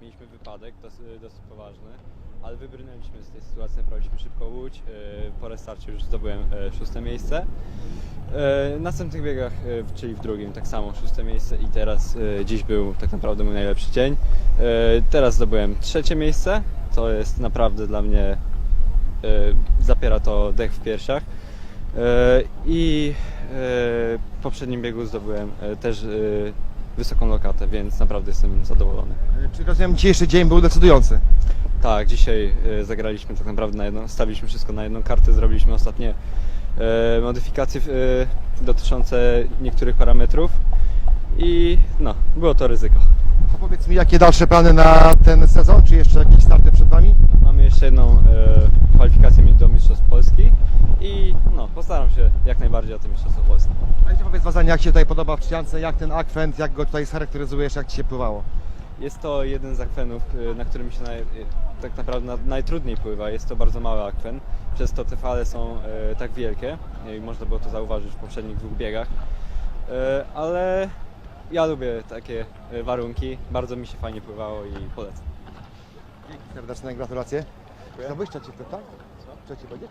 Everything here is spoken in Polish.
Mieliśmy wypadek dosyć, dosyć poważny, ale wybrnęliśmy z tej sytuacji, naprawiliśmy szybko łódź. E, Po restarcie już zdobyłem e, szóste miejsce. E, W następnych biegach, czyli w drugim, tak samo szóste miejsce i teraz dziś był tak naprawdę mój najlepszy dzień. Teraz zdobyłem trzecie miejsce, to jest naprawdę dla mnie, zapiera to dech w piersiach. I w poprzednim biegu zdobyłem też wysoką lokatę, więc naprawdę jestem zadowolony. E, Czy rozumiem, dzisiejszy dzień był decydujący? Tak, dzisiaj e, zagraliśmy tak naprawdę na jedną, stawiliśmy wszystko na jedną kartę, zrobiliśmy ostatnie e, modyfikacje e, dotyczące niektórych parametrów i no, było to ryzyko. A powiedz mi, jakie dalsze plany na ten sezon? Czy jeszcze jakieś starty przed Wami? Mamy jeszcze jedną e, kwalifikację do Mistrzostw Polski i no, postaram się jak najbardziej o Polskie. A jeszcze powiedz Wazanie, jak się tutaj podoba w Trzciance, jak ten akwent, jak go tutaj scharakteryzujesz, jak Ci się pływało? Jest to jeden z akwenów, y, na którym się naj, y, tak naprawdę na, najtrudniej pływa. Jest to bardzo mały akwen, przez to te fale są y, tak wielkie i można było to zauważyć w poprzednich dwóch biegach. Ale ja lubię takie warunki, bardzo mi się fajnie pływało i polecam. Serdeczne gratulacje. Zdobyłeś trzeci, tak? Trzeci będzie?